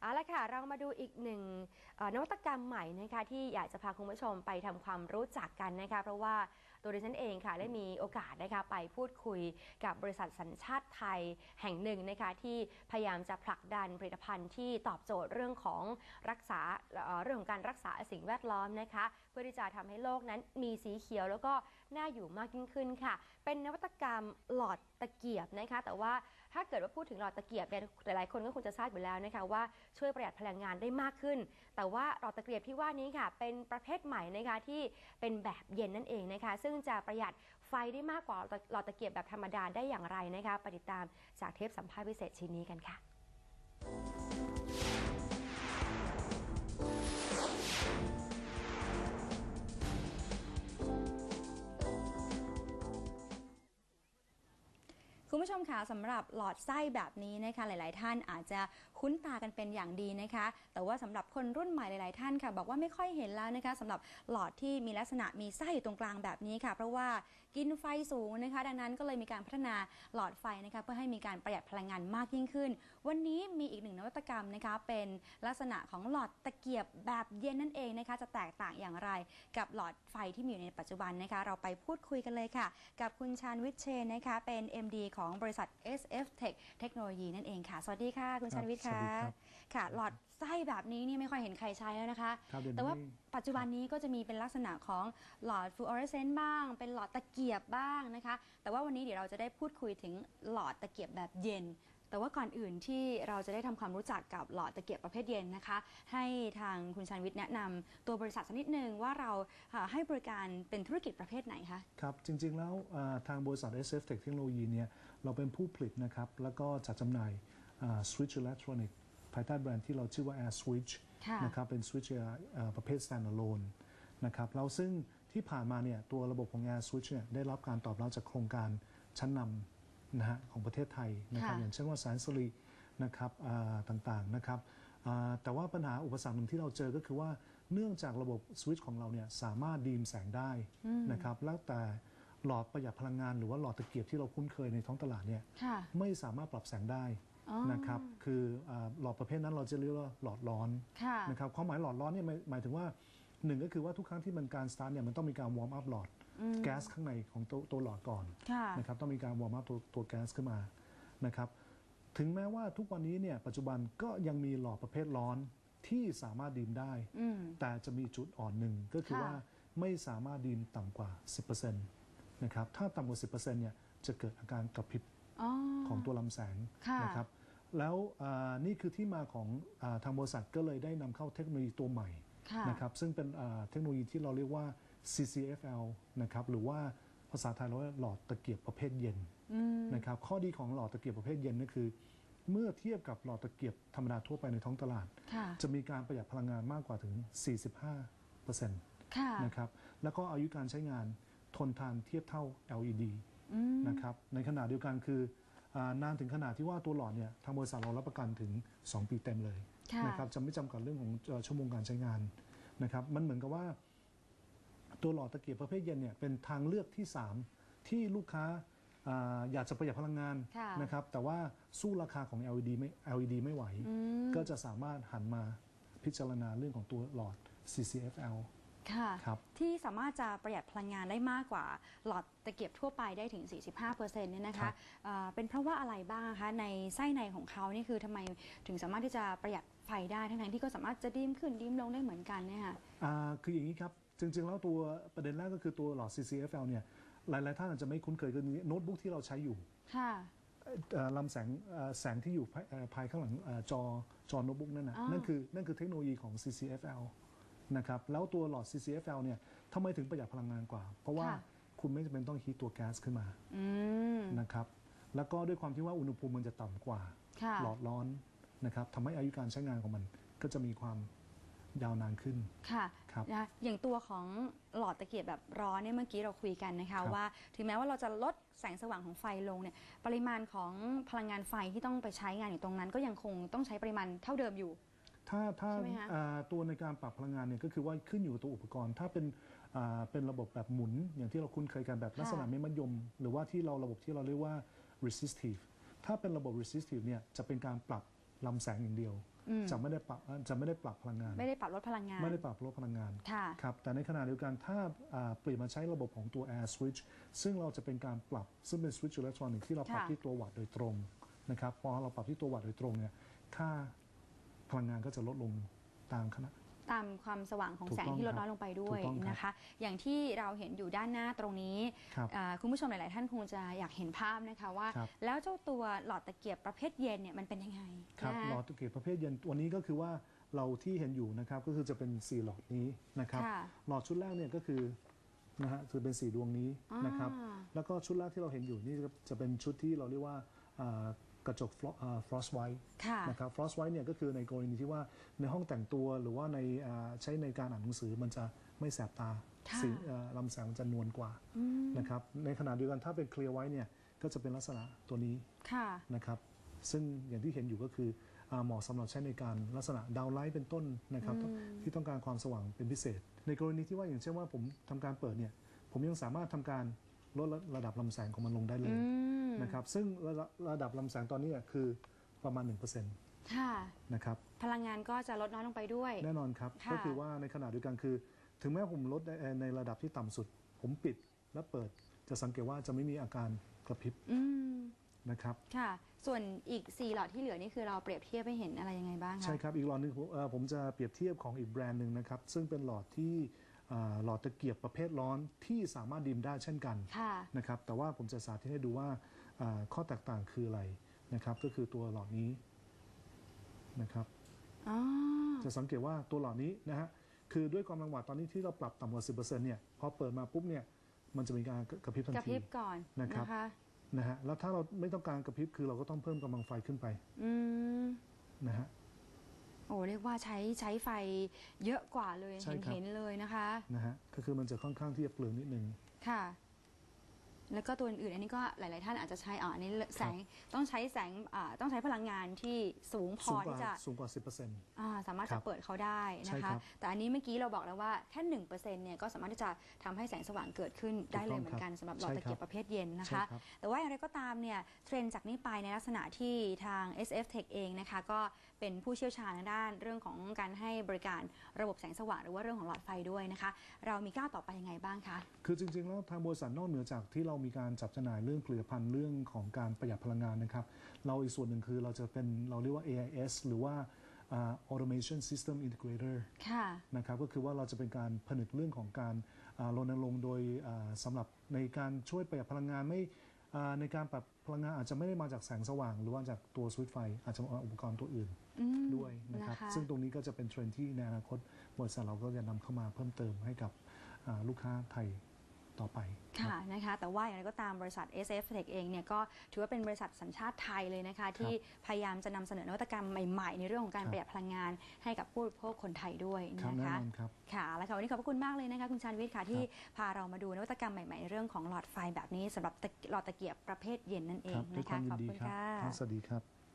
เอาละค่ะ เรามาดูอีกหนึ่งนวัตกรรมใหม่นะคะที่อยากจะพาคุณผู้ชมไปทำความรู้จักกันนะคะเพราะว่าตัวดิฉันเองค่ะได้มีโอกาสนะคะไปพูดคุยกับบริษัทสัญชาติไทยแห่งหนึ่งนะคะที่พยายามจะผลักดันผลิตภัณฑ์ที่ตอบโจทย์เรื่องของรักษาเอ่อเรื่องของการรักษาสิ่งแวดล้อมนะคะ เพื่อที่จะทำให้โลกนั้นมีสีเขียวแล้วก็น่าอยู่มากยิ่งขึ้นค่ะ เป็นนวัตกรรมหลอดตะเกียบนะคะ แต่ว่า ถ้าเกิดว่าพูดถึงหลอดตะเกียบเนี่ยหลายๆคนก็คงจะทราบอยู่แล้วนะคะว่าช่วยประหยัดพลังงานได้มากขึ้น แต่ว่าหลอดตะเกียบที่ว่านี้ค่ะเป็นประเภทใหม่นะคะที่เป็นแบบเย็นนั่นเองนะคะ ซึ่งจะประหยัดไฟได้มากกว่าหลอดตะเกียบแบบธรรมดาได้อย่างไรนะคะไปติดตามจากเทปสัมภาษณ์พิเศษชิ้นนี้กันค่ะ ชมคะสำหรับหลอดไส้แบบนี้นะคะหลาย ๆ ท่านอาจจะคุ้นตากันเป็นอย่างดีนะคะ แต่ว่าสำหรับคนรุ่นใหม่หลาย ๆ ท่านค่ะ บอกว่าไม่ค่อยเห็นแล้วนะคะสำหรับหลอดที่มีลักษณะมีไส้อยู่ตรงกลางแบบนี้ค่ะ เพราะว่ากินไฟสูงนะคะ ดังนั้นก็เลยมีการพัฒนาหลอดไฟนะคะเพื่อให้มีการประหยัดพลังงานมากยิ่งขึ้น วันนี้มีอีกหนึ่งนวัตกรรมนะคะ เป็นลักษณะของหลอดตะเกียบแบบเย็นนั่นเองนะคะ จะแตกต่างอย่างไรกับหลอดไฟที่มีอยู่ในปัจจุบันนะคะ เราไปพูดคุยกันเลยค่ะ กับคุณชาญวิทเชนนะคะเป็น MD ของบริษัท SF Tech เทคโนโลยีนั่นเองค่ะ สวัสดีค่ะ คุณชาญวิทย์ครัค่ะบสวัสดีครับค่ะ หลอดไส้แบบนี้นี่ไม่ค่อยเห็นใครใช้แล้วนะคะครับเดี๋ยวนี้แต่ว่าปัจจุบันนี้ก็จะมีเป็นลักษณะของหลอดฟลูออเรสเซนต์บ้าง เป็นหลอดตะเกียบบ้างนะคะ แต่ว่าวันนี้เดี๋ยวเราจะได้พูดคุยถึงหลอดตะเกียบแบบเย็น แต่ว่าก่อนอื่นที่เราจะได้ทำความรู้จักกับหลอดตะเกียบประเภทเย็นนะคะ ให้ทางคุณชาญวิทย์แนะนำตัวบริษัทสักนิดนึงว่าเราอ่าให้บริการเป็นธุรกิจประเภทไหนคะ ครับ จริง ๆ แล้วอ่าทางบริษัท SF Tech Technology เนี่ยเราเป็นผู้ผลิตนะครับ แล้วก็จัดจำหน่ายอ่า Switch Electronic ภายใต้แบรนด์ที่เราชื่อว่า Air Switch ค่ะนะครับเป็น Switch อ่าประเภท standalone นะครับแล้วซึ่งที่ผ่านมาเนี่ยตัวระบบของ Air Switch เนี่ยได้รับการตอบรับจากโครงการชั้นนำ นะฮะของประเทศไทยนะครับค่ะอย่างเช่นว่าแสนสิรินะครับอ่าต่างๆนะครับอ่าแต่ว่าปัญหาอุปสรรคหนึ่งที่เราเจอก็คือว่าเนื่องจากระบบสวิตช์ของเราเนี่ยสามารถดีมแสงได้นะครับแล้วแต่หลอดประหยัดพลังงานหรือว่าหลอดตะเกียบที่เราคุ้นเคยในท้องตลาดเนี่ย ค่ะ ไม่สามารถปรับแสงได้อ๋อนะครับ คืออาหลอดประเภทนั้นเราจะเรียกว่าหลอดร้อนค่ะ นะครับ ความหมายหลอดร้อนเนี่ยหมายหมายถึงว่าหนึ่งก็คือว่าทุกครั้งที่มันการสตาร์ทเนี่ยมันต้องมีการวอร์มอัพหลอด แก๊สข้างในของตัวตัวหลอดก่อนค่ะนะครับต้องมีการวอร์มอัพตัวตัวแก๊สขึ้นมานะครับถึงแม้ว่าทุกวันนี้เนี่ยปัจจุบันก็ยังมีหลอดประเภทร้อนที่สามารถดีมได้อืมแต่จะมีจุดอ่อนหนึ่งก็คือค่ะว่าไม่สามารถดีมต่ำกว่า 10%นะครับถ้าต่ำกว่า 10%เนี่ยจะเกิดอาการกระพริบอ๋อของตัวลำแสงค่ะนะครับแล้วอ่านี่คือที่มาของอาทางบริษัทก็เลยได้นำเข้าเทคโนโลยีตัวใหม่ค่ะนะครับซึ่งเป็นอ่าเทคโนโลยีที่เราเรียกว่า CCFL นะครับหรือว่าภาษาไทยเราเรียกหลอดตะเกียบประเภทเย็นอืมนะครับข้อดีของหลอดตะเกียบประเภทเย็นก็คือ เมื่อเทียบกับหลอดตะเกียบธรรมดาทั่วไปในท้องตลาดค่ะจะมีการประหยัดพลังงานมากกว่าถึง 45%นค่ะะครับแล้วก็อายุการใช้งานทนทานเทียบเท่า LED อืมนะครับในขณะเดียวกันคืออานานถึงขนาดที่ว่าตัวหลอดเนี่ยทางบริษัทเรารับประกันถึง 2 ปีเต็มเลยค่ะนะครับจะไม่จำกัดเรื่องของเอ่อชั่วโมงการใช้งานนะครับมันเหมือนกับว่า ตัวหลอดตะเกียบประเภทเย็นเนี่ยเป็นทางเลือกที่ 3 ที่ลูกค้าอาอยากจะประหยัดพลังงานค่ะนะครับแต่ว่าสู้ราคาของ LED ไม่ LED ไม่ไหวอืมก็จะสามารถหันมาพิจารณาเรื่องของตัวหลอด CCFL ค่ะ ครับ ที่สามารถจะประหยัดพลังงานได้มากกว่า หลอดตะเกียบทั่วไปได้ถึง 45%เนี่ยนะครัคะบ เอ่อเป็นเพราะว่าอะไรบ้างคะ ในไส้ในของเขานี่คือทำไมถึงสามารถที่จะประหยัด ไฟได้ทั้งๆที่ก็สามารถจะดีมขึ้นดีมลงได้เหมือนกันเนี่ยค่ะอ่าคืออย่างนี้ครับ จริงๆ แล้วตัวประเด็นแรกก็คือตัวหลอด CCFL เนี่ยหลายๆท่านอาจจะไม่คุ้นเคยกับโน้ตบุ๊กที่เราใช้อยู่ค่ะเอ่อลำแสงเอ่อแสงที่อยู่ภายเอ่อภายข้างหลังเอ่อจอจอโน้ตบุ๊กนั่นนะอ๋อนั่นคือนั่นคือเทคโนโลยีของ CCFL นะครับแล้วตัวหลอด CCFL เนี่ยทำไมถึงประหยัดพลังงานกว่า เพราะว่าค่ะคุณไม่จำเป็นต้องฮีทตัวแก๊สขึ้นมาอืม นะครับแล้วก็ด้วยความที่ว่าอุณหภูมิมันจะต่ำกว่า ค่ะ หลอดร้อน นะครับทำให้อายุการใช้งานของมันก็จะมีความยาวนานขึ้น ค่ะครับนะอย่างตัวของหลอดตะเกียบแบบร้อนเนี่ยเมื่อกี้เราคุยกันนะคะครับว่า ถึงแม้ว่าเราจะลดแสงสว่างของไฟลงเนี่ยปริมาณของพลังงานไฟที่ต้องไปใช้งานอยู่ตรงนั้น ก็ยังคงต้องใช้ปริมาณเท่าเดิมอยู่ ถ้าถ้าใช่ไหมคะอ่าตัวในการปรับพลังงานเนี่ยก็คือว่าขึ้นอยู่กับตัวอุปกรณ์ ถ้าเป็นอ่าเป็นระบบแบบหมุน อย่างที่เราคุ้นเคยกันแบบลักษณะไม่มัดยม หรือว่าที่เราระบบที่เราเรียกว่า resistive ถ้าเป็นระบบ resistive เนี่ยจะเป็นการปรับ ลำแสงอย่างเดียว อืมจะไม่ได้ปรับจะไม่ได้ปรับพลังงาน ไม่ได้ปรับลดพลังงาน ไม่ได้ปรับลดพลังงาน ค่ะ ครับ แต่ในขณะเดียวกันถ้าอ่าเปลี่ยนมาใช้ระบบของตัว Air Switch ซึ่งเราจะเป็นการปรับซึ่งเป็น Switch อิเล็กทรอนิกส์ที่เราปรับค่ะที่ตัววัตต์โดยตรงนะครับพอเราปรับที่ตัววัตต์โดยตรงเนี่ยค่าพลังงานก็จะลดลงตามคณะ ตามความสว่างของถูกแสงต้องที่ลดครับน้อยลงไปด้วยถูกต้องครับนะคะ อย่างที่เราเห็นอยู่ด้านหน้าตรงนี้ครับอ่าคุณผู้ชมหลาย ๆ ท่านคงจะอยากเห็นภาพนะคะว่าครับแล้วเจ้าตัวหลอดตะเกียบประเภทเย็นเนี่ยมันเป็นยังไงครับนะหลอดตะเกียบประเภทเย็นตัวนี้ก็คือว่าเราที่เห็นอยู่นะครับก็คือจะเป็น4หลอดนี้นะครับค่ะหลอดชุดแรกเนี่ยก็คือนะฮะคือเป็นสีดวงนี้นะครับอ่าแล้วก็ชุดแรกที่เราเห็นอยู่นี่จะเป็นชุดที่เราเรียกว่าอ่า กระจกฟรอสไวท์ค่ะ นะครับฟรอสไวท์เนี่ยก็คือในกรณีที่ว่าในห้องแต่งตัวหรือว่าในอ่าใช้ในการอ่านหนังสือมันจะไม่แสบตาค่ะสีเอ่อลำแสงมันจะนวลกว่าอืมนะครับในขณะเดียวกันถ้าเป็นเคลียร์ไว้เนี่ยก็จะเป็นลักษณะตัวนี้ค่ะ นะครับซึ่งอย่างที่เห็นอยู่ก็คืออาเหมาะสำหรับใช้ในการลักษณะดาวไลท์เป็นต้นนะครับอืมที่ต้องการความสว่างเป็นพิเศษ ในกรณีที่ว่าอย่างเช่นว่าผมทำการเปิดเนี่ยผมยังสามารถทำการ ลดระดับลำแสงของมันลงได้เลอืยมนะครับ ซึ่งระดับระดับลำแสงตอนนี้คือประมาณ 1%ค่ะนะครับพลังงานก็จะลดน้อยลงไปด้วย แน่นอนครับ ค่ะ ก็คือว่าในขณะเดียวกันคือ ถึงแม้ผมลดในในระดับที่ต่ำสุด ผมปิดและเปิดจะสังเกตว่าจะไม่มีอาการกระพริบอืมนะครับ ค่ะ ส่วนอีก 4 หลอดที่เหลือนี่คือเราเปรียบเทียบให้เห็นอะไรยังไงบ้างคะ ใช่ครับ อีกหลอดหนึงผมเอ่อผมจะเปรียบเทียบของอีกแบรนด์หนึ่งนะครับ ซึ่งเป็นหลอดที่อ่า หลอดตะเกียบประเภทร้อนที่สามารถดิมได้เช่นกันค่ะนะครับแต่ว่าผมจะสาธิตให้ดูว่าอ่าข้อแตกต่างคืออะไรนะครับก็คือตัวหลอดนี้นะครับอ๋อจะสังเกตว่าตัวหลอดนี้นะฮะคือด้วยความรังหวะตอนนี้ที่เราปรับต่ำกว่า 10%เนี่ยพอเปิดมาปุ๊บเนี่ยมันจะมีการกระพริบทันกระพทีริบก่อนนะครับนะคะนะฮะแล้วถ้าเราไม่ต้องการกระพริบคือเราก็ต้องเพิ่มกำลังไฟขึ้นไปอืมนะฮะ โอ้เรียกว่าใช้ใช้ไฟเยอะกว่าเลยใช่เห็นครับ เห็นเลยนะคะ นะฮะก็คือมันจะค่อนข้างที่จะเปลืองนิดนึง ค่ะ แล้วก็ตัวอื่นๆอันนี้ก็หลาย ๆ ท่านอาจจะใช้อ่าอันนี้แสงต้องใช้แสงอ่าต้องใช้พลังงานที่สูงพสูองกว่าที่จะสูงกว่า 10%อ่าสามารถครัจะบเปิดเขาได้นะใช่ครัคะ บแต่อันนี้เมื่อกี้เราบอกแล้วว่าแค่หนึ่งเปอร์เซ็นต์เนี่ยก็สามารถที่จะทำให้แสงสว่างเกิดขึ้นได้เลยเหมือนกันสำหรับหลอดใช่ตะเกียบครับประเภทเย็นนะใช่คะครับ แต่ว่าอย่างไรก็ตามเนี่ยเทรนด์จากนี้ไปในลักษณะที่ทาง SF Tech เองนะคะก็เป็นผู้เชี่ยวชาญทางด้านเรื่องของการให้บริการระบบแสงสว่างหรือว่าเรื่องของหลอดไฟด้วยนะคะ เรามีก้าวต่อไปยังไงบ้างคะ คือจริงๆ แล้วทางบริษัทนอกเหนือจากที่เรามีการจับจำหน่ายเรื่องผลิตภัณฑ์เรื่องของการประหยัดพลังงานนะครับ เราอีกส่วนหนึ่งคือเราจะเป็นเราเรียกว่า AIS หรือว่าอ่า Automation System Integrator ค่ะนะครับก็คือว่าเราจะเป็นการผนึกเรื่องของการอ่ารณรงค์โดยอ่าสำหรับในการช่วยประหยัดพลังงานไม่อ่าในการปรับพลังงานอาจจะไม่ได้มาจากแสงสว่าง หรือว่าจากตัวสวิตช์ไฟ อาจจะมาอุปกรณ์ตัวอื่นอืมด้วยนะครับนะคะซึ่งตรงนี้ก็จะเป็นเทรนด์ที่ในอนาคตบริษัทเราก็จะนำเข้ามาเพิ่มเติมให้กับอ่าลูกค้าไทย ต่อไป ค่ะนะคะแต่ว่าอย่างไรก็ตามบริษัท SF Tech เองเนี่ยก็ถือว่าเป็นบริษัทสัญชาติไทยเลยนะคะที่พยายามจะนำเสนอนวัตกรรมใหม่ๆ ในเรื่องของการครับประหยัดพลังงานให้กับผู้บริโภคคนไทยด้วยครับนะแน่คะนอนครับค่ะแล้วค่ะวันนี้ขอบพระคุณมากเลยนะคะคุณชานวิทย์ค่ะที่พาเรามาดูนวัตกรรมใหม่ๆในเรื่องของหลอดไฟแบบนี้สำหรับตะหลอดตะเกียบประเภทเย็นนั่นเอคงรับด้วยนะควาคะมยิขอนบดีคุณครับค่ะครับสวัสดีครับ